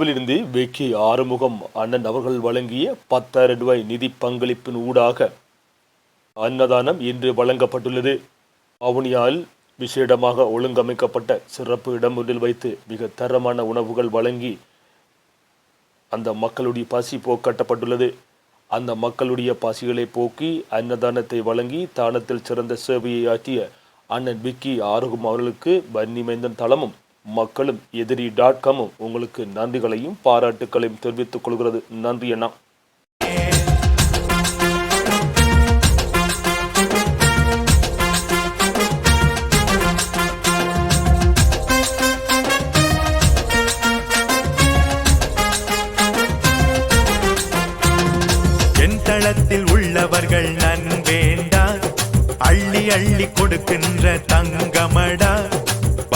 இருந்து வெக்கி ஆறுமுகம் அண்ணன் அவர்கள் வழங்கிய பத்தாயிரம் ரூபாய் நிதி பங்களிப்பின் ஊடாக அன்னதானம் இன்று வழங்கப்பட்டுள்ளது. வவுனியாவில் விசேடமாக ஒழுங்கமைக்கப்பட்ட சிறப்பு இடம் ஒன்றில் வைத்து மிக தரமான உணவுகள் வழங்கி அந்த மக்களுடைய பசி போக்கட்டப்பட்டுள்ளது. அந்த மக்களுடைய பசிகளை போக்கி அன்னதானத்தை வழங்கி தானத்தில் சிறந்த சேவையை ஆற்றிய அண்ணன் விக்கி ஆறுகும் அவர்களுக்கு வன்னிமைந்தன் தளமும் மக்களும் எதிரி டாட் காமும் உங்களுக்கு நன்றிகளையும் பாராட்டுகளையும் தெரிவித்துக் கொள்கிறது. நன்றி அண்ணா. என் தளத்தில் உள்ளவர்கள் நன்வேண்டா அள்ளி அள்ளி கொடுக்கின்ற தங்கமடா.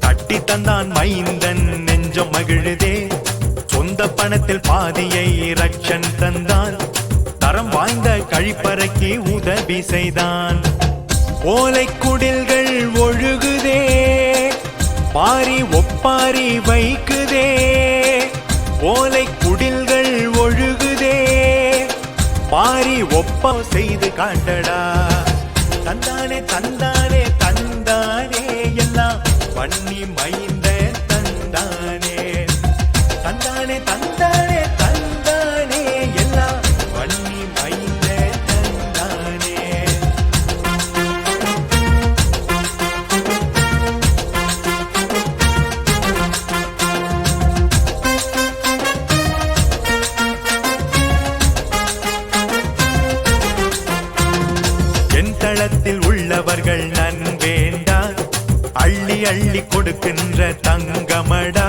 தட்டி தந்தான் மைந்தன் நெஞ்சம் மகிழுதே. சொந்த பணத்தில் பாதியை ரக்ஷன் தந்தான் தரம் வாய்ந்த கழிப்பறைக்கு உதவி செய்தான். ஓலை குடில்கள் ஒழுகுதே. பாரி ஒப்பாரி வைக்குதே. ஓலை குடில்கள் ஒழுகுதே. பாரி ஒப்ப செய்து காட்டடா. தந்தானே தந்தானே தந்தானே. தந்தானே தந்தானே தந்தானே எல்லாம் பண்ணி மைந்த தந்தானே. என் தளத்தில் உள்ளவர்கள் நன்வேண்டா அள்ளி அள்ளி கொடுக்கின்ற தங்கமடா.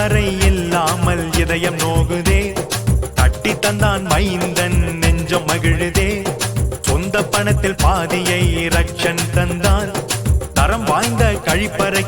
கழிப்பறை இல்லாமல் இதயம் நோகுதே. தட்டி தந்தான் மைந்தன் நெஞ்சம் மகிழுதே. சொந்த பணத்தில் பாதியை ரக்ஷன் தந்தான் தரம் வாய்ந்த கழிப்பறை